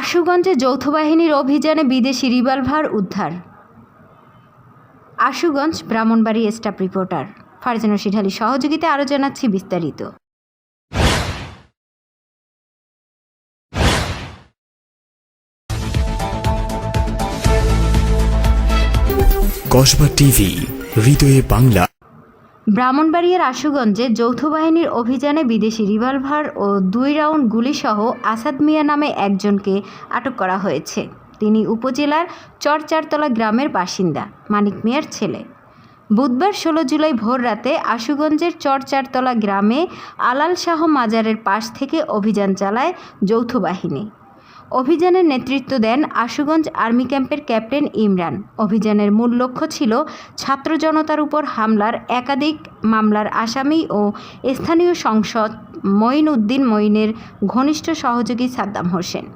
আশুগঞ্জে যৌথ বাহিনীর অভিযানে বিদেশি রিভলভার উদ্ধার। আশুগঞ্জ ব্রাহ্মণবাড়ি স্টাফ রিপোর্টার ফারজান আলীর সহযোগিতা আরও জানাচ্ছি বিস্তারিত। কসবা টিভি, হৃদয়ে বাংলা। ব্রাহ্মণবাড়িয়ার আশুগঞ্জে যৌথ বাহিনীর অভিযানে বিদেশি রিভলভার ও দুই রাউন্ড গুলিসহ আসাদ মিয়া নামে একজনকে আটক করা হয়েছে। তিনি উপজেলার চরচারতলা গ্রামের বাসিন্দা, মানিক মিয়ার ছেলে। বুধবার ষোলো জুলাই ভোর রাতে আশুগঞ্জের চরচারতলা গ্রামে আলাল শাহ মাজারের পাশ থেকে অভিযান চালায় যৌথ বাহিনী। অভিযানের নেতৃত্ব দেন আশুগঞ্জ আর্মি ক্যাম্পের ক্যাপ্টেন ইমরান। অভিযানের মূল লক্ষ্য ছিল ছাত্র জনতার উপর হামলার একাধিক মামলার আসামি ও স্থানীয় সংসদ মঈন উদ্দিন মঈনের ঘনিষ্ঠ সহযোগী সাদ্দাম হোসেন।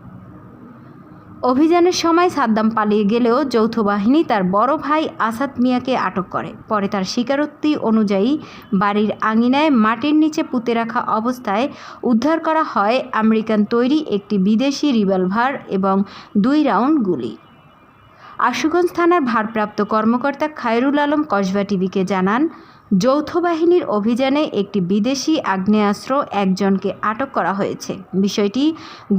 অভিযানের সময় সাদ্দাম পালিয়ে গেলেও যৌথ বাহিনী তার বড় ভাই আসাদ মিয়াকে আটক করে। পরে তার স্বীকারোক্তি অনুযায়ী বাড়ির আঙিনায় মাটির নিচে পুঁতে রাখা অবস্থায় উদ্ধার করা হয় আমেরিকান তৈরি একটি বিদেশি রিভলভার এবং দুই রাউন্ড গুলি। আশুগঞ্জ থানার ভারপ্রাপ্ত কর্মকর্তা খায়রুল আলম কসবা টিভিকে জানান যৌথ বাহিনীর অভিযানে একটি বিদেশি আগ্নেয়াস্ত্র একজনকে আটক করা হয়েছে। বিষয়টি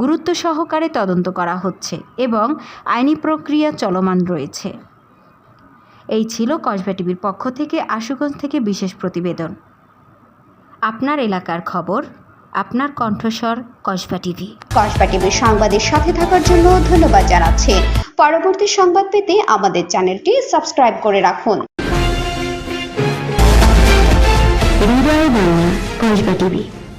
গুরুত্ব সহকারে তদন্ত করা হচ্ছে এবং আইনি প্রক্রিয়া চলমান রয়েছে। এই ছিল কসবা টিভির পক্ষ থেকে আশুগঞ্জ থেকে বিশেষ প্রতিবেদন। আপনার এলাকার খবর, আপনার কণ্ঠস্বর কসবা টিভি। কসবা টিভির সংবাদের সাথে থাকার জন্য ধন্যবাদ জানাচ্ছি। পরবর্তী সংবাদ পেতে আমাদের চ্যানেলটি সাবস্ক্রাইব করে রাখুন। বাংলা কসবা টিভি।